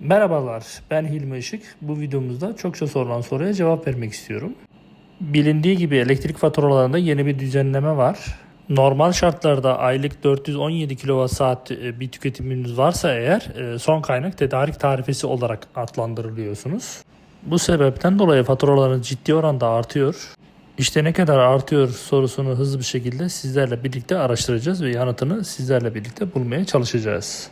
Merhabalar, ben Hilmi Işık. Bu videomuzda çokça sorulan soruya cevap vermek istiyorum. Bilindiği gibi elektrik faturalarında yeni bir düzenleme var. Normal şartlarda aylık 417 kWh e, bir tüketiminiz varsa eğer e, son kaynak tedarik tarifesi olarak adlandırılıyorsunuz. Bu sebepten dolayı faturalarınız ciddi oranda artıyor. İşte ne kadar artıyor sorusunu hızlı bir şekilde sizlerle birlikte araştıracağız ve yanıtını sizlerle birlikte bulmaya çalışacağız.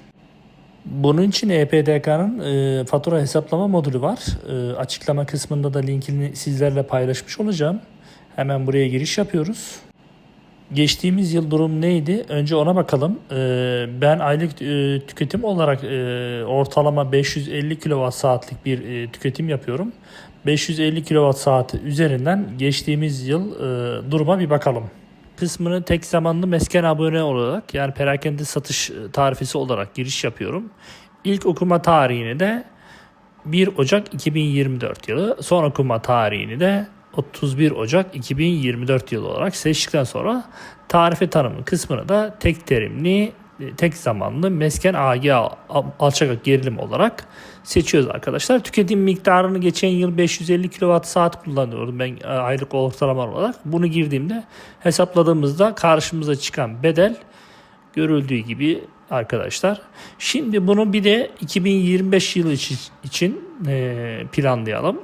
Bunun için EPDK'nın e, fatura hesaplama modülü var. E, açıklama kısmında da linkini sizlerle paylaşmış olacağım. Hemen buraya giriş yapıyoruz. Geçtiğimiz yıl durum neydi? Önce ona bakalım. E, ben aylık e, tüketim olarak e, ortalama 550 kWh saatlik bir e, tüketim yapıyorum. 550 kWh saat üzerinden geçtiğimiz yıl e, duruma bir bakalım kısmını tek zamanlı mesken abone olarak yani perakende satış tarifesi olarak giriş yapıyorum. İlk okuma tarihini de 1 Ocak 2024 yılı, son okuma tarihini de 31 Ocak 2024 yılı olarak seçtikten sonra tarife tanımı kısmını da tek terimli tek zamanlı mesken AG alçak gerilim olarak seçiyoruz arkadaşlar. Tüketim miktarını geçen yıl 550 kWh saat kullanıyorum ben e, aylık ortalama olarak. Bunu girdiğimde hesapladığımızda karşımıza çıkan bedel görüldüğü gibi arkadaşlar. Şimdi bunu bir de 2025 yılı için e, planlayalım.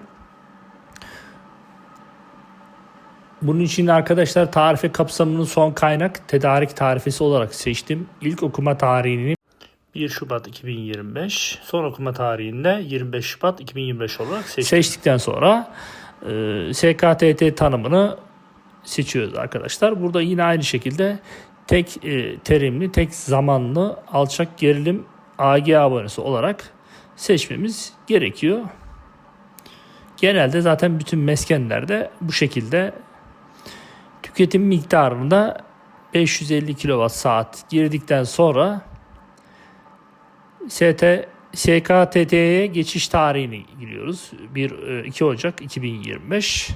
Bunun için arkadaşlar tarife kapsamının son kaynak tedarik tarifesi olarak seçtim. İlk okuma tarihini 1 Şubat 2025, son okuma tarihinde 25 Şubat 2025 olarak seçtim. Seçtikten sonra e, SKTT tanımını seçiyoruz arkadaşlar. Burada yine aynı şekilde tek e, terimli, tek zamanlı alçak gerilim AG abonesi olarak seçmemiz gerekiyor. Genelde zaten bütün meskenlerde bu şekilde tüketim miktarında 550 kWh saat girdikten sonra ST SKTT'ye geçiş tarihini giriyoruz. 1 2 Ocak 2025.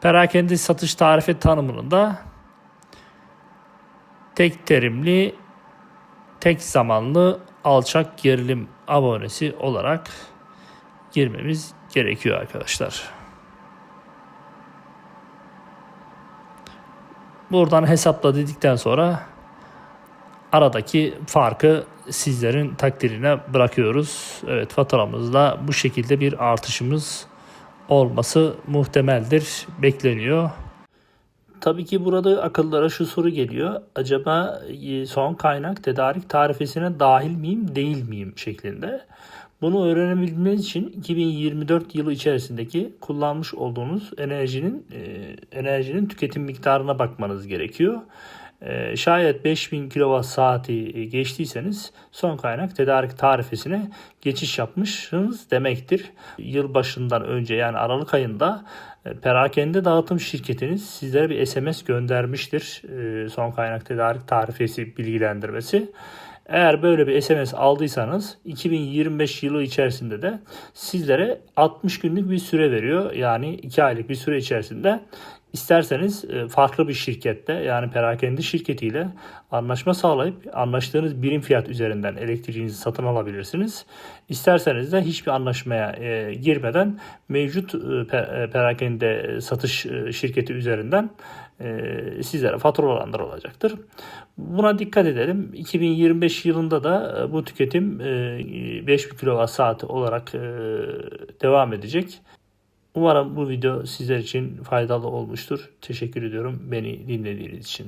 Perakende satış tarife tanımının da tek terimli tek zamanlı alçak gerilim abonesi olarak girmemiz gerekiyor arkadaşlar. Buradan hesapla dedikten sonra aradaki farkı sizlerin takdirine bırakıyoruz. Evet faturamızda bu şekilde bir artışımız olması muhtemeldir, bekleniyor. Tabii ki burada akıllara şu soru geliyor. Acaba e, son kaynak tedarik tarifesine dahil miyim, değil miyim şeklinde. Bunu öğrenebilmeniz için 2024 yılı içerisindeki kullanmış olduğunuz enerjinin e, enerjinin tüketim miktarına bakmanız gerekiyor. E, şayet 5000 kWh saati geçtiyseniz son kaynak tedarik tarifesine geçiş yapmışsınız demektir. Yıl başından önce yani Aralık ayında perakende dağıtım şirketiniz sizlere bir SMS göndermiştir. E, son kaynak tedarik tarifesi bilgilendirmesi. Eğer böyle bir SMS aldıysanız 2025 yılı içerisinde de sizlere 60 günlük bir süre veriyor. Yani 2 aylık bir süre içerisinde isterseniz e, farklı bir şirkette yani perakende şirketiyle anlaşma sağlayıp anlaştığınız birim fiyat üzerinden elektriğinizi satın alabilirsiniz. İsterseniz de hiçbir anlaşmaya e, girmeden mevcut e, perakende satış şirketi üzerinden sizlere faturalandırılacaktır. Buna dikkat edelim. 2025 yılında da bu tüketim 5000 kWh olarak devam edecek. Umarım bu video sizler için faydalı olmuştur. Teşekkür ediyorum beni dinlediğiniz için.